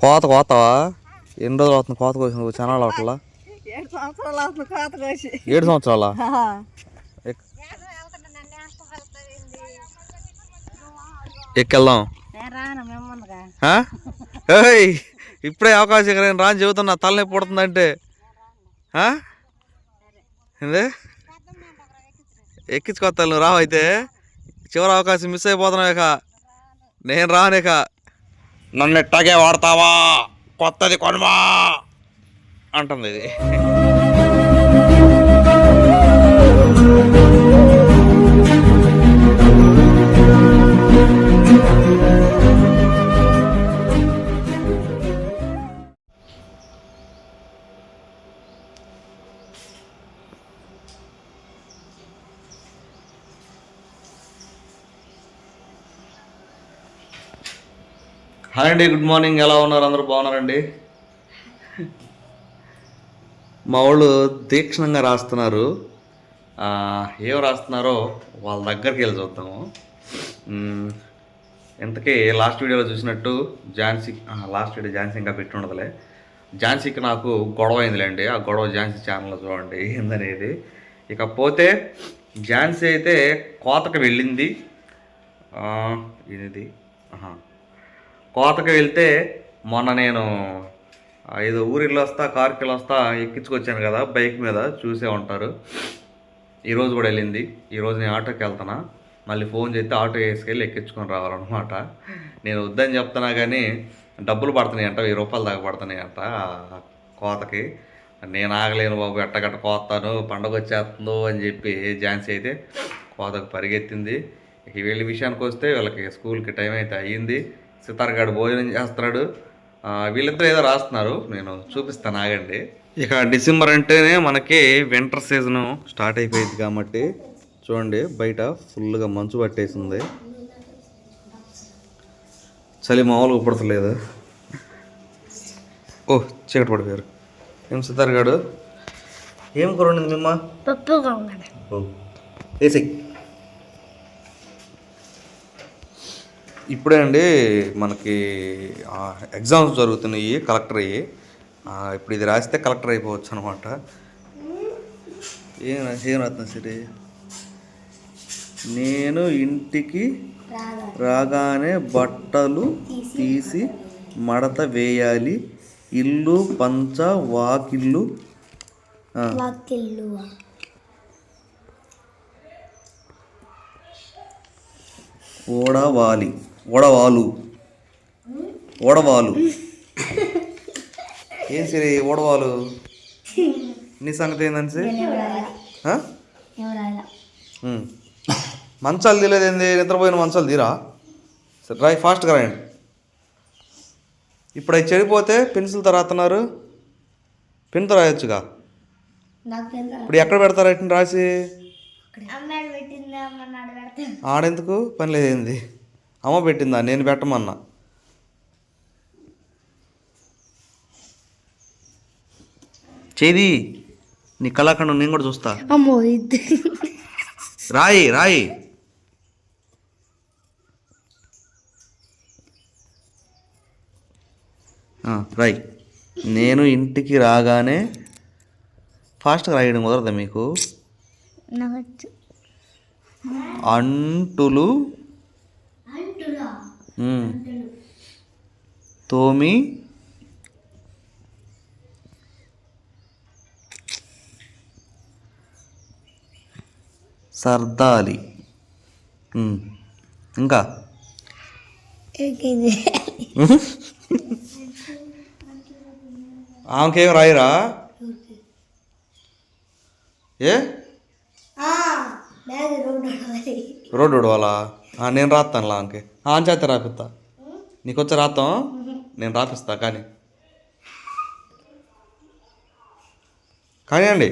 కోత కోతావా ఎన్ని రోజులు అవుతుంది కోత కోసిన నువ్వు చాలా అవట్లా? ఏడు సంవత్సరాలు అవుతుంది కోత కోసి. ఏడు సంవత్సరాల? ఎక్కెళ్దాం ఇప్పుడే అవకాశం ఇక్కడ నేను రాని చెబుతున్నా తలనొప్పి పుడుతుందంటే? ఏంది? ఎక్కించుకొస్తాను నువ్వు రావు అయితే చివరి అవకాశం మిస్ అయిపోతున్నావు ఇక. నేను రాను ఇక. నన్ను ఎట్టాగే వాడతావా? కొత్తది కొనవా? అంటుంది ఇది. హాయ్ అండి గుడ్ మార్నింగ్. ఎలా ఉన్నారు? అందరూ బాగున్నారండి? మా వాళ్ళు తీక్షణంగా రాస్తున్నారు. ఏం రాస్తున్నారో వాళ్ళ దగ్గరికి వెళ్ళి చూద్దాము. ఇంతకీ లాస్ట్ వీడియోలో చూసినట్టు ఝాన్సీ లాస్ట్ వీడియో ఝాన్సీ ఇంకా పెట్టి ఉండదులే. ఝాన్సీకి నాకు గొడవ అయిందిలేండి. ఆ గొడవ ఝాన్సీ ఛానల్లో చూడండి ఏందనేది. ఇకపోతే ఝాన్సీ అయితే కోతకు వెళ్ళింది. ఇది కోతకు వెళ్తే మొన్న నేను ఐదు ఊరిలో వస్తా కార్కి వెళ్ళి వస్తా ఎక్కించుకొచ్చాను కదా బైక్ మీద చూసే ఉంటారు. ఈరోజు కూడా వెళ్ళింది. ఈరోజు నేను ఆటోకి వెళ్తానా మళ్ళీ ఫోన్ చేస్తే ఆటో వేసుకెళ్ళి ఎక్కించుకొని రావాలన్నమాట. నేను వద్దని చెప్తున్నా కానీ డబ్బులు పడుతున్నాయి అంట వెయ్యి రూపాయలు దాకా పడుతున్నాయి అంట కోతకి. నేను ఆగలేను బాబు ఎట్టగట్ట కోస్తాను పండగ వచ్చేస్తుందో అని చెప్పి ఝాన్సీ అయితే కోతకు పరిగెత్తింది. ఇక వీళ్ళ విషయానికి వస్తే వీళ్ళకి స్కూల్కి టైం అయితే అయ్యింది. సితార్గాడు భోజనం చేస్తున్నాడు. వీళ్ళిద్దరు ఏదో రాస్తున్నారు. నేను చూపిస్తాను ఆగండి. ఇక డిసెంబర్ అంటేనే మనకి వింటర్ సీజన్ స్టార్ట్ అయిపోయింది కాబట్టి చూడండి బయట ఫుల్గా మంచు పట్టేసింది. చలి మామూలుగా పుడతలేదు. ఓ చీకటి పడిపోయారు. ఏం సితార్ గాడు ఏం కూర ఉండింది మిమ్మ? పప్పు కావాలి ఇప్పుడే అండి మనకి ఎగ్జామ్స్ జరుగుతున్నాయి కలెక్టర్ అయ్యి. ఇప్పుడు ఇది రాస్తే కలెక్టర్ అయిపోవచ్చు అనమాట ఏం ఏం రాస్తున్నా సరే? నేను ఇంటికి రాగానే బట్టలు తీసి మడత వేయాలి. ఇల్లు పంచ వాకిల్లు వాకిల్లు ఓడవాలి ఓడవాలు. ఓడవాలు. ఏం సరే ఓడవాలు? నీ సంగతి ఏందని సరే. మంచాలు తీలేదేంది నిద్రపోయిన మంచాలు తీరా? సరే రాయి ఫాస్ట్గా రాయండి. ఇప్పుడు అవి చెడిపోతే పెన్సిల్తో రాస్తున్నారు పెన్తో రాయొచ్చుగా? ఇప్పుడు ఎక్కడ పెడతారు అట్ని రాసి? ఆడెందుకు? పని లేదేంది? అమ్మ పెట్టిందా? నేను పెట్టమన్నా. చేది నీ కళాఖండం నేను కూడా చూస్తా. అమ్మో ఇది. రాయి రాయి. రాయి. నేను ఇంటికి రాగానే ఫాస్ట్గా రాయడం కుదరదా మీకు? అంటులు. తోమి సర్దాలి. ఇంకా? ఆమెకేం రాయరా? ఏ? రోడ్డు ఉడవాలా? నేను రాస్తాను ఆన్ చేత రాపిస్తా. నీకు వచ్చి రాస్తాం నేను రాపిస్తా కానీ. కానీ అండి.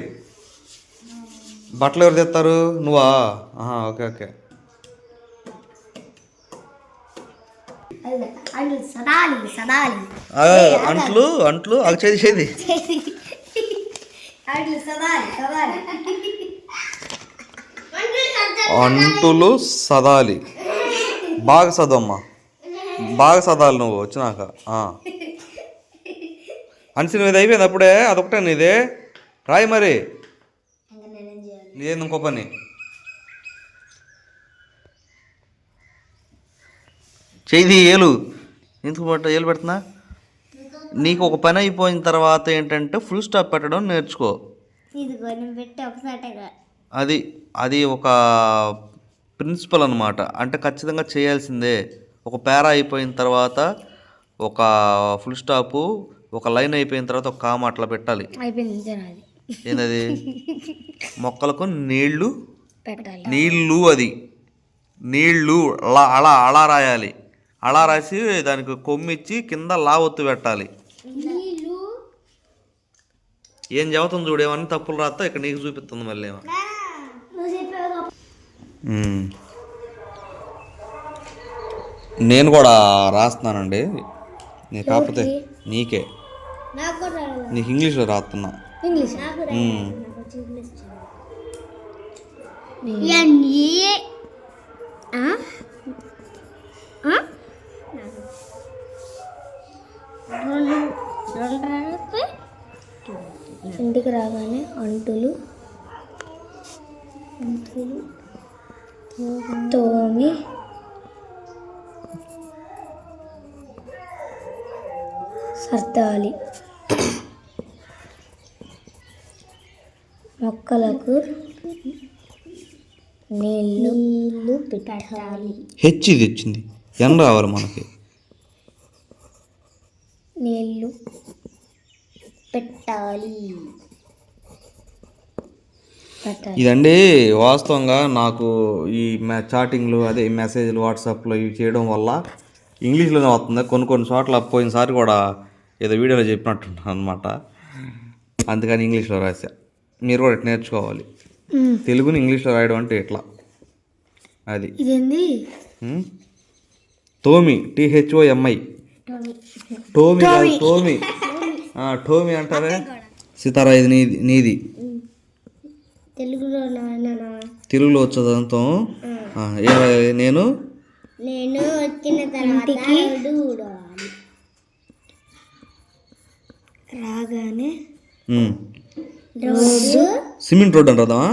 బట్టలు ఎవరు తెస్తారు? నువ్వా? Okay okay. అంట్లు అంట్లు అవి చేది చేది అంటులు సదాలి బాగా చదవమ్మా. బాగా చదవాలి నువ్వు వచ్చినాక. అనిసిన మీద అయిపోయింది అప్పుడే అదొకటే నీదే. రాయి మరి. లేదు ఇంకో పని? చేయి ఏలు. ఎందుకు పట్ట ఏలు పెడుతున్నా? నీకు ఒక పని అయిపోయిన తర్వాత ఏంటంటే ఫుల్ స్టాప్ పెట్టడం నేర్చుకో. అది అది ఒక ప్రిన్సిపల్ అనమాట అంటే ఖచ్చితంగా చేయాల్సిందే. ఒక పేరా అయిపోయిన తర్వాత ఒక ఫుల్ స్టాపు ఒక లైన్ అయిపోయిన తర్వాత ఒక కామ అట్లా పెట్టాలి. ఏంటది మొక్కలకు నీళ్ళు పెట్టాలి. నీళ్ళు అది. నీళ్ళు అలా అలా అలా రాయాలి. అలా రాసి దానికి కొమ్మిచ్చి కింద లావొత్తు పెట్టాలి. ఏం చదువుతుంది చూడేమని తప్పులు రాస్తా ఇక్కడ నీకు చూపిస్తుంది మళ్ళీ ఏమో. నేను కూడా రాస్తున్నానండి నీ కాకపోతే నీకే నాకు ఇంగ్లీష్లో రాస్తున్నా. ఇంటికి రాగానే అంటులు మొక్కలకు నీళ్ళు నీళ్ళు పెట్టాలి. హెచ్ ఇది వచ్చింది ఎన్ రావాలి మనకి? నీళ్ళు పెట్టాలి. ఇదండి వాస్తవంగా నాకు ఈ మే చాటింగ్లు అదే మెసేజ్లు వాట్సాప్లో ఇవి చేయడం వల్ల ఇంగ్లీష్లోనే వస్తుంది. కొన్ని కొన్ని చోట్ల పోయినసారి కూడా ఏదో వీడియోలో చెప్పినట్టు అనమాట అందుకని ఇంగ్లీష్లో రాసా మీరు కూడా ఇట్లా నేర్చుకోవాలి? తెలుగుని ఇంగ్లీష్లో రాయడం అంటే ఇట్లా అది. ఇదేంది. టోమి టిహెచ్ఓఎంఐ టోమి. కాదు టోమి. ఆ, టోమి అంటారే? సీతారా ఇది నీది నీది. తెలుగులో తెలుగులో వచ్చేదంతం? నేను? నేను వచ్చిన తర్వాత రాగానే సిమెంట్ రోడ్ అని రాద్దామా?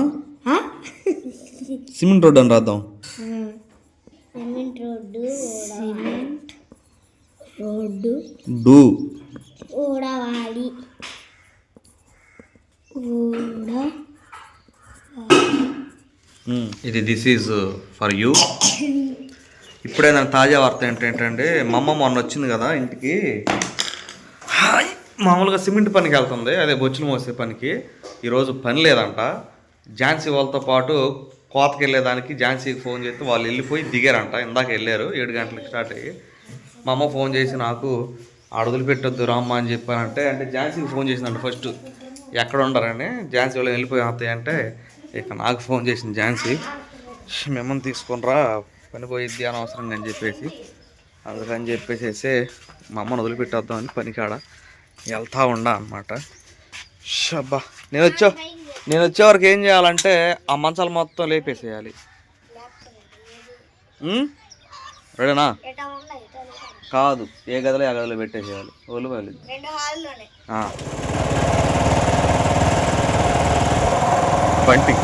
సిమెంట్ రోడ్ అని రాద్దాం. Cement road cement road. Do. ఊడవాలి ఊడ ఇది దిస్ ఈజ్ ఫర్ యూ. ఇప్పుడే నాకు తాజా వార్త ఏంటంటే మా అమ్మ మొన్న వచ్చింది కదా ఇంటికి. హాయ్. మామూలుగా సిమెంట్ పనికి వెళ్తుంది. అదే బొచ్చులు మోసే పనికి. ఈరోజు పని లేదంట. ఝాన్సీ వాళ్ళతో పాటు కోతకి వెళ్ళేదానికి ఝాన్సీకి ఫోన్ చేస్తే వాళ్ళు వెళ్ళిపోయి దిగారంట. ఇందాక వెళ్ళారు. ఏడు గంటలకు స్టార్ట్ అయ్యి. మా అమ్మ ఫోన్ చేసి నాకు ఆడ వదిలిపెట్టొద్దు రామ్మ అని చెప్పానంటే అంటే ఝాన్సీకి ఫోన్ చేసిందంట ఫస్ట్. ఎక్కడ ఉండరని? ఝాన్సీ వాళ్ళు వెళ్ళిపోయి వస్తాయి అంటే ఇక నాకు ఫోన్ చేసింది ఝాన్సీ. మిమ్మల్ని తీసుకునిరా. పని పోయిద్ది అనవసరం అని చెప్పేసి. అందుకని చెప్పేసేసి మా అమ్మను వదిలిపెట్టేద్దామని పనికాడ వెళ్తా ఉండా అనమాట షబ్బా. నేను వచ్చా నేను వచ్చే వరకు ఏం చేయాలంటే ఆ మంచాలు మొత్తం లేపేసేయాలి? రెడీనా? కాదు ఏ గదిలో ఏ గదిలో పెట్టేసేయాలి. ఒళ్ళు వాళ్ళు బంటి.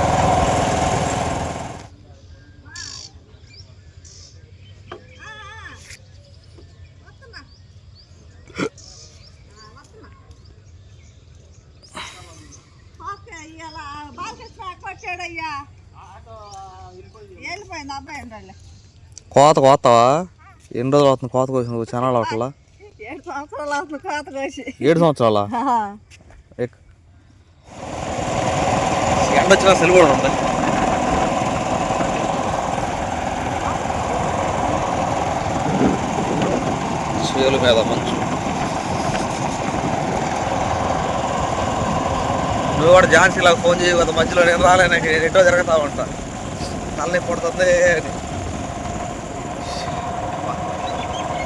కోత కోస్తావా? ఎన్ని రోజులు అవుతుంది కోత కోసిన నువ్వు చాలా అవట్లా ఏడు సంవత్సరాలు అవుతుంది కోత కోసి. ఏడు సంవత్సరాలా? ఎండ వచ్చినా సెల్ కూడా ఉంది. చేలు మీద మంచు. నువ్వు కూడా ఝాన్సీలాగా ఫోన్ చేయి మధ్యలో నేను రాలే నాకు ఎటో జరుగుతా ఉంటా. తల్లి పడుతుంది అని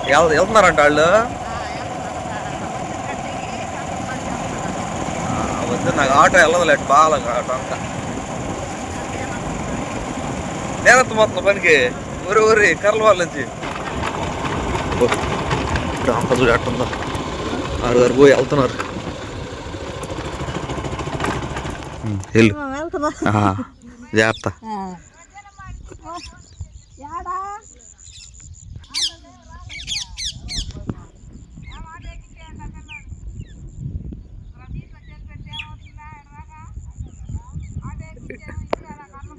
వెళ్తున్నారంట వాళ్ళు ఆ, వద్దు నాకు ఆటో వెళ్ళదులే బాగా ఆటో అంతా. నేనంత మొత్తం పనికి? ఊరి ఊరి కర్ల వాళ్ళ నుంచి చూడు పోయి వెళ్తున్నారు. వెళ్ళు. జాగ్రత్త యాడా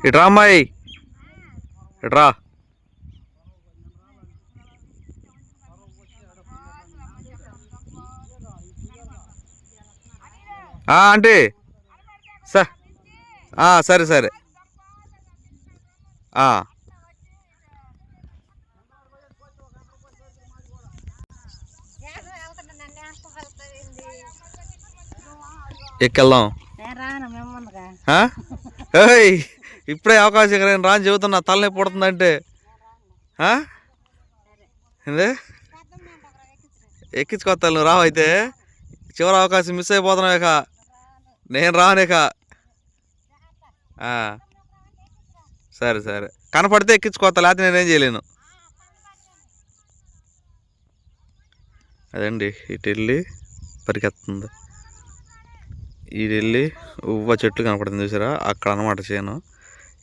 ఇట్రా అమ్మాయి. ఇట్రా ఆంటీ. స- ఆ, సరే సరే. ఆ. ఎక్కెళ్దాం ఇప్పుడే అవకాశం ఇక్కడ నేను రాని చెబుతున్నా తలనొప్పి పుడుతుందంటే. ఆ? ఎక్కించుకోవాలి ఎక్కించుకొస్తాను నువ్వు రావైతే అయితే. చివరి అవకాశం మిస్ అయిపోతున్నావు ఇక. నేను రాను సరే సరే. కనపడితే ఎక్కించుకోవాలి లేకపోతే నేనేం చేయలేను. అదండి ఇటు వెళ్ళి పరిగెత్తుంది. ఇటు వెళ్ళి ఉవ్వ చెట్లు కనపడుతుంది చూసారా? అక్కడ అనమాట చేను.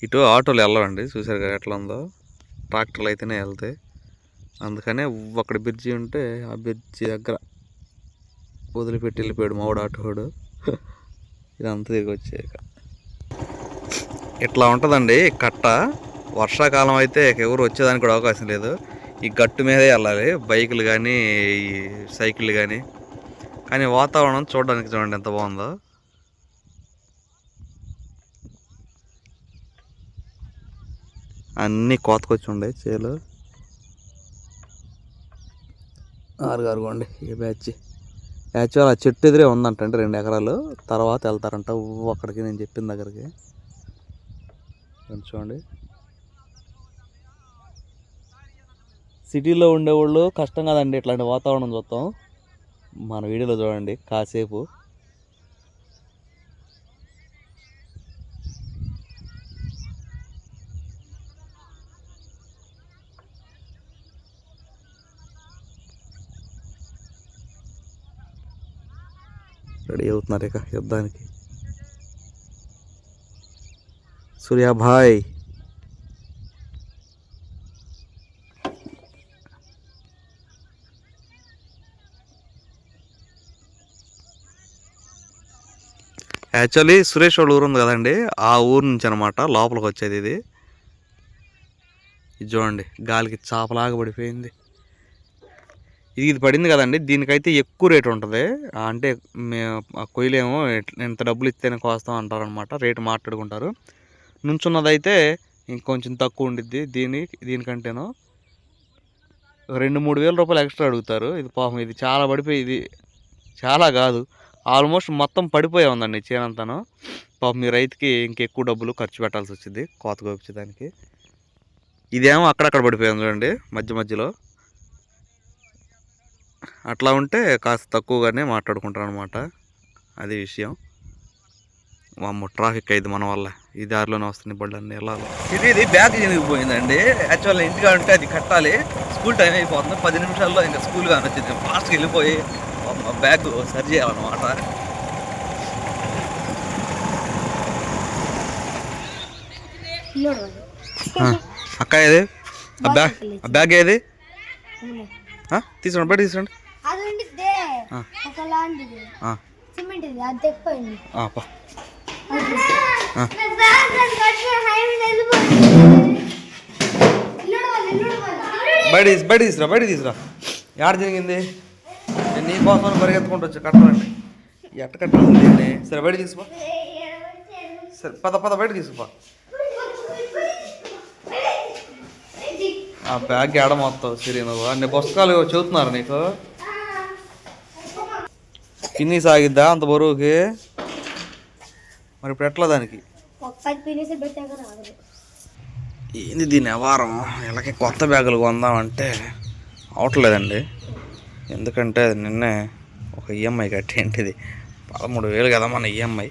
ఇటు ఆటోలు వెళ్ళవండి చూసారు కదా ఎట్లా ఉందో. ట్రాక్టర్లు అయితేనే వెళ్తాయి అందుకనే ఉవ్వ అక్కడ బ్రిడ్జి ఉంటే ఆ బ్రిడ్జి దగ్గర వదిలిపెట్టి వెళ్ళిపోయాడు మావాడు ఆటోడు ఇదంతా తిరిగి వచ్చాక. ఇట్లా ఉంటుందండి కట్ట. వర్షాకాలం అయితే ఎవరు వచ్చేదానికి కూడా అవకాశం లేదు. ఈ గట్టు మీదే వెళ్ళాలి. బైకులు కానీ ఈ సైకిళ్ళు కానీ కానీ వాతావరణం చూడడానికి చూడండి ఎంత బాగుందో. అన్నీ కోతకొచ్చి ఉండే చేలు. ఆరు ఆరుగోండి ఈ బ్యాచ్. యాక్చువల్ ఆ చెట్టు ఎదురే ఉందంట అండి రెండు ఎకరాలు. తర్వాత వెళ్తారంట. అక్కడికి నేను చెప్పిన దగ్గరికి. చూడండి. సిటీలో ఉండేవాళ్ళు కష్టం కదండి ఇట్లాంటి వాతావరణం చూస్తాం మన వీడియోలో చూడండి కాసేపు. రెడీ అవుతున్నారు ఇక యుద్ధానికి. సూర్యాభాయ్ యాక్చువల్లీ సురేష్ వాళ్ళ ఊరు ఉంది కదండి. ఆ ఊరు నుంచి అనమాట లోపలికి వచ్చేది ఇది చూడండి గాలికి చాపలాగా పడిపోయింది. ఇది ఇది పడింది కదండి. దీనికైతే ఎక్కువ రేట్ ఉంటుంది. అంటే మేము ఆ కొయ్యలేమో ఎంత డబ్బులు ఇస్తేనే కోస్తాం అంటారనమాట రేటు మాట్లాడుకుంటారు. నుంచున్నదైతే ఇంకొంచెం తక్కువ ఉండిద్ది. దీని దీనికంటేనో రెండు మూడు వేల రూపాయలు ఎక్స్ట్రా అడుగుతారు. ఇది పాపం ఇది చాలా పడిపోయి ఇది చాలా కాదు. ఆల్మోస్ట్ మొత్తం పడిపోయే ఉందండి చేనంతాను పాపం మీ రైతుకి ఇంకెక్కువ డబ్బులు ఖర్చు పెట్టాల్సి వచ్చింది. కోత కోపించడానికి ఇదేమో అక్కడక్కడ పడిపోయింది చూడండి. మధ్య మధ్యలో. అట్లా ఉంటే కాస్త తక్కువగానే మాట్లాడుకుంటారు అనమాట అది విషయం. వామ్మో ట్రాఫిక్ అయింది మన వల్ల. ఈ దారిలోనే వస్తుంది అన్ని వెళ్ళాలి ఇది ఇది బ్యాగ్ చినిగిపోయిందండి యాక్చువల్ ఇంటిగా ఉంటే అది కట్టాలి. స్కూల్ టైం అయిపోతుంది. పది నిమిషాల్లో ఇంకా స్కూల్ కానీ వచ్చింది. ఫాస్ట్గా వెళ్ళిపోయి మా బ్యాగ్ సరి చేయాలన్నమాట. అక్క ఏది? ఆ బ్యాగ్ ఆ బ్యాగ్ ఏది? తీసుకోండి బయట తీసుకోండి. బయట తీసి బయట తీసురా బయట తీసురా యాడ జరిగింది నేను నీ కోసం పరిగెత్తుకుంటూ వచ్చి కట్టాలండి ఎట్ట కట్టాలి సరే బయట తీసుకో సరే పద పద బయట తీసుకో ఆ బ్యాగ్ ఏడ మొత్తం సరే నువ్వు? అన్ని పుస్తకాలు చదువుతున్నారు నీకు? కిన్ని సాగిద్దా అంత బరువుకి? మరి ఇప్పుడు ఎట్లా దానికి? ఏంది దీని వ్యవహారం? ఇలాగే కొత్త బ్యాగులు కొందామంటే అవట్లేదండి. ఎందుకంటే అది నిన్నే ఒక ఈఎంఐ కట్టేంటిది. పదమూడు వేలు కదా మన ఈఎంఐ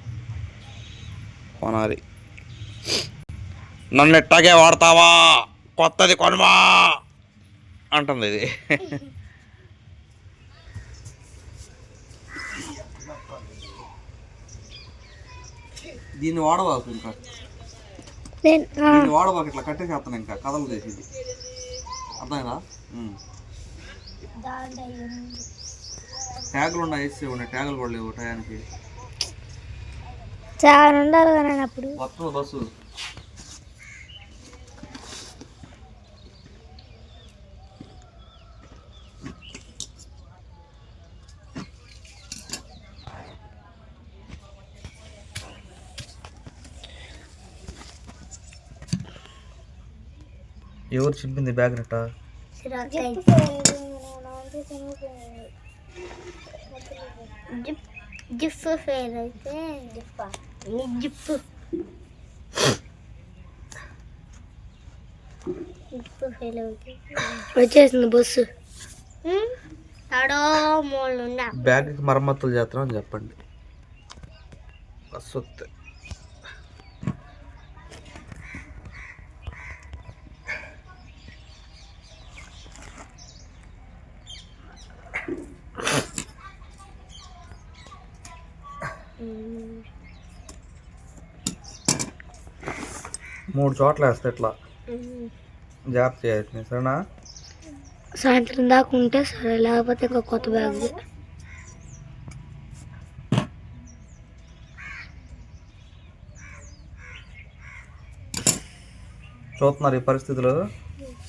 కొనాలి. నన్ను ఎట్టాగే వాడతావా? కొత్తది కొనమా అంటుంది ఇది. దీన్ని వాడబాకు ఇంకా. వాడబాకు ఇట్లా కట్టేసేస్తాను ఇంకా కథలు చేసేది. అర్థమైందా? ట్యాగులు ఉన్నాయి వేసి ఉన్నాయి ట్యాగులు కూడా లేవు టయానికి. చాలా ఉండాలి కానీ అప్పుడు. వస్తుంది బస్సు. ఎవరు చింపింది బ్యాగ్ నెట్ట? జిప్ ఫెయిల్ అయితే జిప్. జిప్ జిప్ ఫెయిల్ వచ్చేసింది బస్సు. బ్యాగ్కి మరమ్మతులు చేస్తాం అని చెప్పండి. బస్సు వస్తే. మూడు చోట్ల వేస్తే ఇట్లా. జాగ్రత్త చేయాలి సరేనా? సాయంత్రం దాకా ఉంటే సరే లేకపోతే ఇంకా కొత్త బ్యాగ్ చూస్తున్నారు ఈ పరిస్థితులు?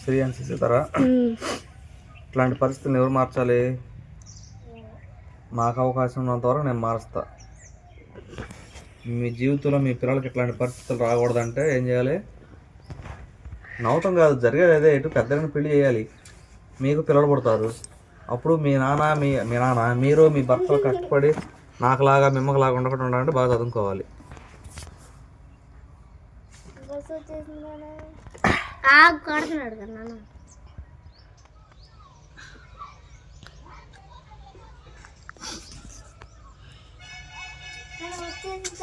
శ్రీయాన్సి సీతారా ఇట్లాంటి పరిస్థితులను ఎవరు మార్చాలి? నాకు అవకాశం ఉన్నంత వరకు నేను మారుస్తా. మీ జీవితంలో మీ పిల్లలకి ఇట్లాంటి పరిస్థితులు రాకూడదంటే ఏం చేయాలి? నవ్వటం కాదు జరిగేది అదే. ఇటు పెద్దలను పెళ్ళి చేయాలి. మీకు పిల్లలు పుడతారు. అప్పుడు మీ నాన్న మీ మీ నాన్న మీరు మీ భర్తలు కష్టపడి నాకులాగా మిమ్మకులాగా ఉండకుండా ఉండాలంటే బాగా చదువుకోవాలి. ఆగు కదా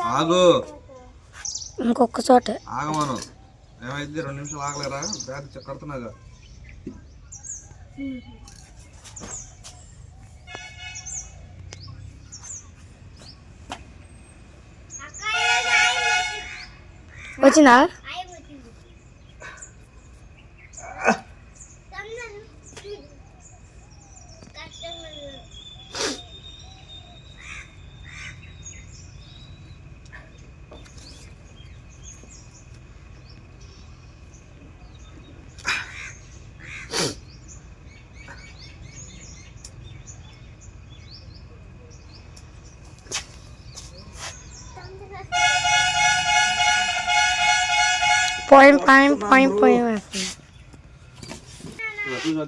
ఆగు. ఇంకొక చోట. ఆగమాను. ఏమైంది? రెండు నిమిషాలు ఆగలేరా? బ్యాగ్ కడుతున్నాగా. వచ్చిందా? పాయింట్ పాయింట్ పాయింట్ పాయింట్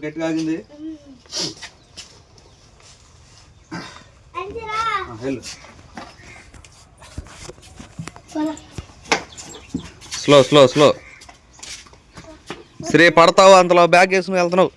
గట్టిగా ఆగింది. స్లో స్లో స్లో శ్రీ పడతావు? అంతలో బ్యాగ్ వేసుకుని వెళ్తున్నావు.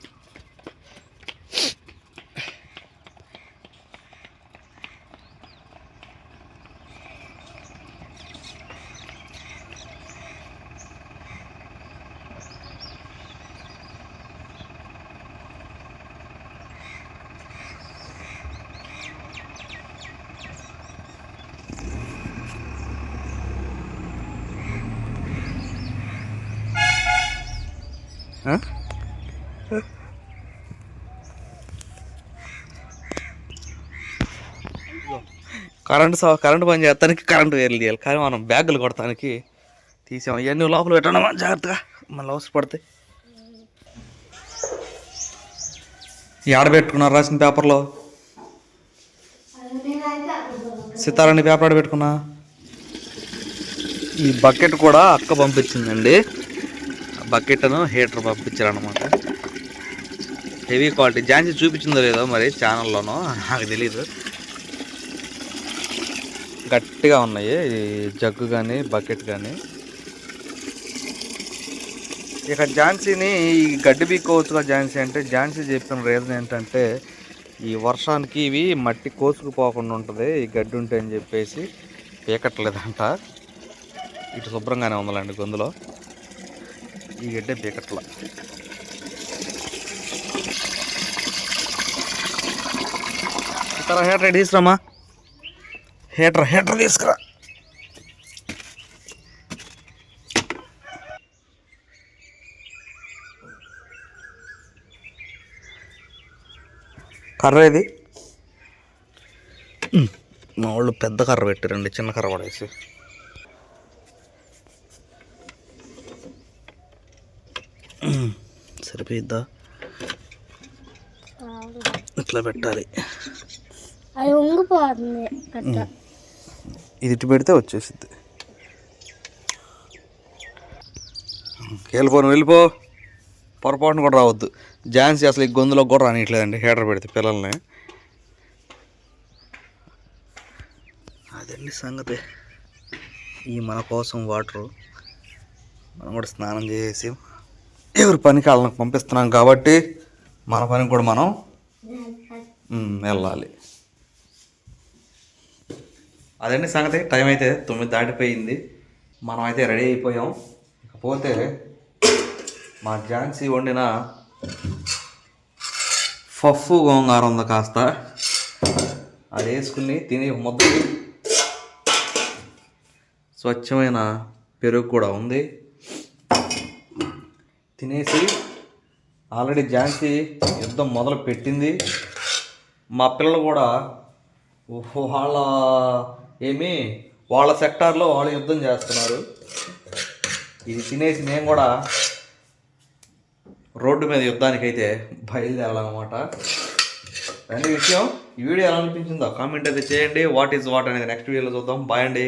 కరెంటు సా పని చేస్తానికి కరెంటు వేలు తీయాలి. కానీ మనం బ్యాగులు కొడతానికి తీసాం. ఇవన్నీ లోపల పెట్టడం జాగ్రత్తగా. మళ్ళీ అవసరం పడతాయి. ఆడ పెట్టుకున్నారు రాసిన పేపర్లో? సితారాన్ని పేపర్ ఆడ పెట్టుకున్నా? ఈ బకెట్ కూడా అక్క పంపించిందండి. బకెట్ను హీటర్ పంపించారనమాట హెవీ క్వాలిటీ ఝాన్సీ చూపించిందో లేదో మరి ఛానల్లోనో నాకు తెలియదు గట్టిగా ఉన్నాయి. ఈ జగ్గు కానీ బకెట్ కానీ ఇక ఝాన్సీని ఈ గడ్డి బీక్కోవచ్చుగా ఝాన్సీ అంటే ఝాన్సీ చెప్పిన రీజన్ ఏంటంటే ఈ వర్షానికి ఇవి మట్టి కోసుకుపోకుండా ఉంటుంది. ఈ గడ్డి ఉంటే అని చెప్పేసి పీకట్లేదంట. ఇటు శుభ్రంగానే ఉందండి గొంతులో. ఈ గడ్డ బీకట్ల. ఇతర హీటర్ తీసుకురామా? హీటర్ హీటర్ తీసుకురా. కర్ర ఇది? మా వాళ్ళు పెద్ద కర్ర పెట్టారండి చిన్న కర్ర పడేసి. సరిపోయిద్దా ఇట్లా పెట్టాలి. అది ఉంగిపోతుంది ఇది ఇటు పెడితే వచ్చేసిద్ది. వెళ్ళిపో నువ్వు వెళ్ళిపో. పొరపాటున కూడా రావద్దు. ఝాన్సీ అసలు ఈ గొంతులోకి కూడా రానియట్లేదండి. హీటర్ పెడితే పిల్లల్ని. అదండి సంగతి. ఈ మన కోసం వాటరు. మనం కూడా స్నానం చేసి ఎవరి పనికి వాళ్ళని పంపిస్తున్నాం కాబట్టి మన పనికి కూడా మనం వెళ్ళాలి. అదండి సంగతి. టైం అయితే తొమ్మిది దాటిపోయింది. మనం అయితే రెడీ అయిపోయాం. ఇకపోతే మా ఝాన్సీ వండిన పఫ్ఫు గోంగార ఉంది కాస్త. అది వేసుకుని తిని ముద్ద స్వచ్ఛమైన పెరుగు కూడా ఉంది. తినేసి ఆల్రెడీ ఝాన్సీ యుద్ధం మొదలు పెట్టింది. మా పిల్లలు కూడా వాళ్ళ ఏమి వాళ్ళ సెక్టార్లో వాళ్ళు యుద్ధం చేస్తున్నారు. ఇది తినేసి నేను కూడా రోడ్డు మీద యుద్ధానికైతే బయలుదేరాలన్నమాట. అనే విషయం ఈ వీడియో ఎలా అనిపించిందో కామెంట్ అయితే చేయండి. వాట్ ఈజ్ వాట్ అనేది నెక్స్ట్ వీడియోలో చూద్దాం. బాయ్ అండి.